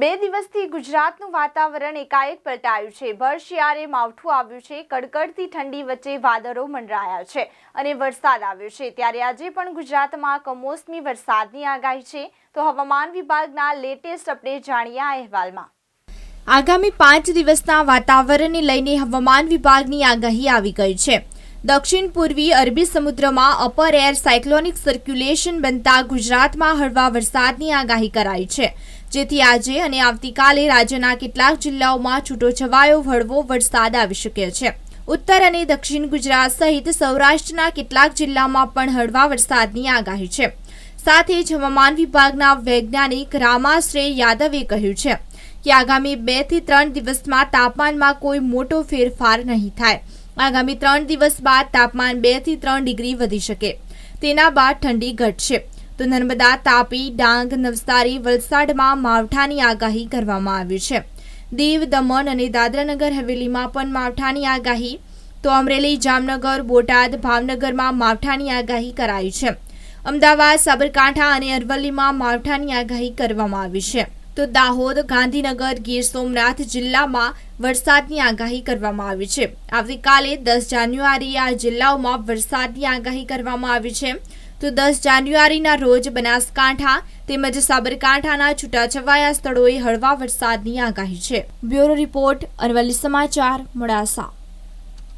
બે દિવસથી ગુજરાતનું વાતાવરણ એકાએક પલટાયું છે. ભર શિયાળે માવઠું આવ્યું છે. કડકડતી ઠંડી વચ્ચે વાદળો મંડરાયા છે અને વરસાદ આવ્યો છે. ત્યારે આજે પણ ગુજરાતમાં કમોસમી વરસાદની આગાહી છે. તો હવામાન વિભાગના લેટેસ્ટ અપડેટ જાણીએ આ અહેવાલમાં. આગામી પાંચ દિવસના વાતાવરણને લઈને હવામાન વિભાગની આગાહી આવી ગઈ છે. દક્ષિણ પૂર્વી અરબી સમુદ્રમાં અપર એર સાયક્લોનિક સર્ક્યુલેશન બનતા ગુજરાતમાં હળવા વરસાદની આગાહી કરાઈ છે. જેથી આજે અને આવતીકાલે રાજ્યના કેટલાક જિલ્લાઓમાં છૂટોછવાયો હળવો વરસાદ આવી શકે છે. ઉત્તર અને દક્ષિણ ગુજરાત સહિત સૌરાષ્ટ્રના કેટલાક જિલ્લામાં પણ હળવા વરસાદની આગાહી છે. સાથે જ હવામાન વિભાગના વૈજ્ઞાનિક રામાશ્રેય યાદવે કહ્યું છે કે આગામી બેથી ત્રણ દિવસમાં તાપમાનમાં કોઈ મોટો ફેરફાર નહીં થાય. આગામી ત્રણ દિવસ બાદ તાપમાન બેથી ત્રણ ડિગ્રી વધી શકે. તેના બાદ ઠંડી ઘટશે. તો નર્મદા, તાપી, ડાંગ, નવસારી, વલસાડમાં માવઠાની આગાહી કરવામાં આવી છે. દીવ, દમણ અને દાદરાનગર હવેલીમાં પણ માવઠાની આગાહી. તો અમરેલી, જામનગર, બોટાદ, ભાવનગરમાં માવઠાની આગાહી કરાઈ છે. અમદાવાદ, સાબરકાંઠા અને અરવલ્લીમાં માવઠાની આગાહી કરવામાં આવી છે. તો દાહોદ, ગાંધીનગર, ગીર સોમનાથ જિલ્લામાં વરસાદની આગાહી કરવામાં આવી છે. આવતીકાલે દસ જાન્યુઆરીએ આ જિલ્લાઓમાં વરસાદની આગાહી કરવામાં આવી છે. તો દસ જાન્યુઆરીના રોજ બનાસકાંઠા તેમજ સાબરકાંઠાના છૂટાછવાયા સ્થળોએ હળવા વરસાદની આગાહી છે. બ્યુરો રિપોર્ટ અરવલ્લી સમાચાર, મોડાસા.